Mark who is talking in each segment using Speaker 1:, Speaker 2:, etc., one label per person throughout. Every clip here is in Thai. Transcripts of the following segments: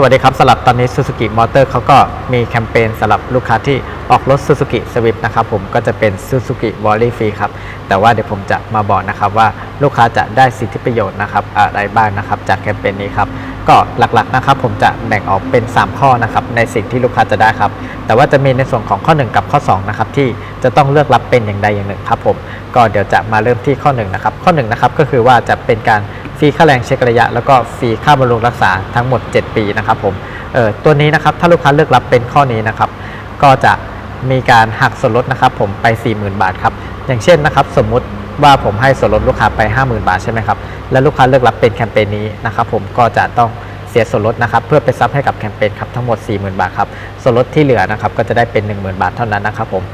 Speaker 1: สวัสดีครับสำหรับตอนนี้ Suzuki Motor เขาก็มีแคมเปญสำหรับลูกค้าที่ออกรถ Suzuki Swift นะครับผมก็จะเป็น Suzuki w a l l y Free ครับ แต่ว่าเดี๋ยวผมจะมาบอกนะครับว่าลูกค้าจะได้สิทธิประโยชน์นะครับอะไรบ้างนะครับจากแคมเปญนี้ครับก็หลักๆนะครับผมจะแบ่งออกเป็น 3 ข้อนะครับในสิ่งที่ลูกค้าจะได้ครับ แต่ว่าจะมีในส่วนของข้อ 1 กับข้อ2นะครับที่จะต้องเลือกรับเป็นอย่างใดอย่างหนึ่งครับผมก็เดี๋ยวจะมาเริ่มที่ข้อ1นะครับข้อ1นะครับก็คือว่าจะเป็นการ ฟรีค่าแรงเช็คระยะ แล้วก็ฟรีค่าบำรุงรักษาทั้งหมด 7 ปีนะครับผมเออตัวนี้นะครับถ้าลูกค้าเลือกรับเป็นข้อนี้นะครับ ก็จะมีการหักส่วนลดนะครับผมไป 40,000 บาทครับอย่างเช่นนะครับสมมุติว่าผมให้ส่วนลดลูกค้าไป 50,000 บาทใช่ไหมครับแล้วลูกค้าเลือกรับเป็นแคมเปญนี้นะครับผมก็จะต้องเสียส่วนลดนะครับเพื่อไปซับให้กับแคมเปญครับทั้งหมด 40,000 บาทครับส่วนลดที่เหลือนะครับก็จะได้เป็น 10,000 บาทเท่านั้นนะครับผม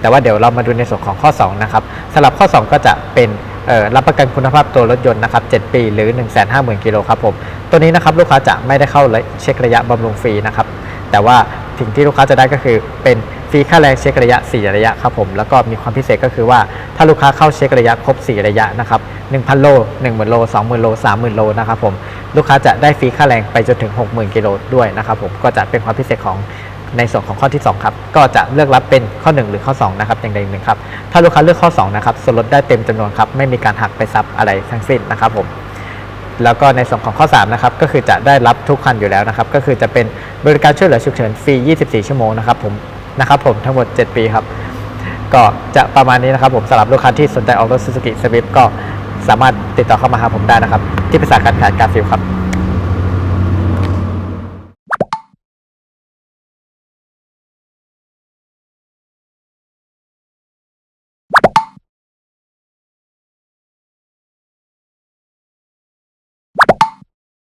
Speaker 1: แต่ว่าเดี๋ยวเรามาดูในส่วนของข้อ2นะครับสำหรับข้อ 2 ก็จะเป็น รับประกันคุณภาพตัวรถยนต์นะครับ 7 ปีหรือ 150,000 กิโลครับผม ตัวนี้นะครับลูกค้าจะไม่ได้เข้าเช็คระยะบำรุงฟรีนะครับ แต่ว่าสิ่งที่ลูกค้าจะได้ก็คือเป็นฟรีค่าแรงเช็คระยะ 4 ระยะครับผม แล้วก็มีความพิเศษก็คือว่าถ้าลูกค้าเข้าเช็คระยะครบ 4 ระยะนะครับ 1,000 โล 10,000 โล 20,000 โล 30,000 โลนะครับผม ลูกค้าจะได้ฟรีค่าแรงไปจนถึง 60,000 กิโลด้วยนะครับผม ก็จะเป็นความพิเศษของ ในส่วนของข้อที่ 2 ครับ ก็จะเลือกรับเป็นข้อ 1 หรือข้อ 2 นะครับอย่างใดอย่างหนึ่งครับ ถ้าลูกค้าเลือกข้อ 2 นะครับ ส่วนลดได้เต็มจำนวนครับ ไม่มีการหักไปซับอะไรทั้งสิ้นนะครับผม แล้วก็ในส่วนของข้อ 3 นะครับ ก็คือจะได้รับทุกคันอยู่แล้วนะครับ ก็คือจะเป็นบริการช่วยเหลือฉุกเฉินฟรี 24 ชั่วโมงนะครับผม นะครับผม ทั้งหมด 7 ปีครับ ก็จะประมาณนี้นะครับผมสำหรับลูกค้าที่สนใจออกรถ Suzuki Swift ก็สามารถติดต่อเข้ามาหาผมได้นะครับ ที่ปรึกษาการขายการฟิลครับ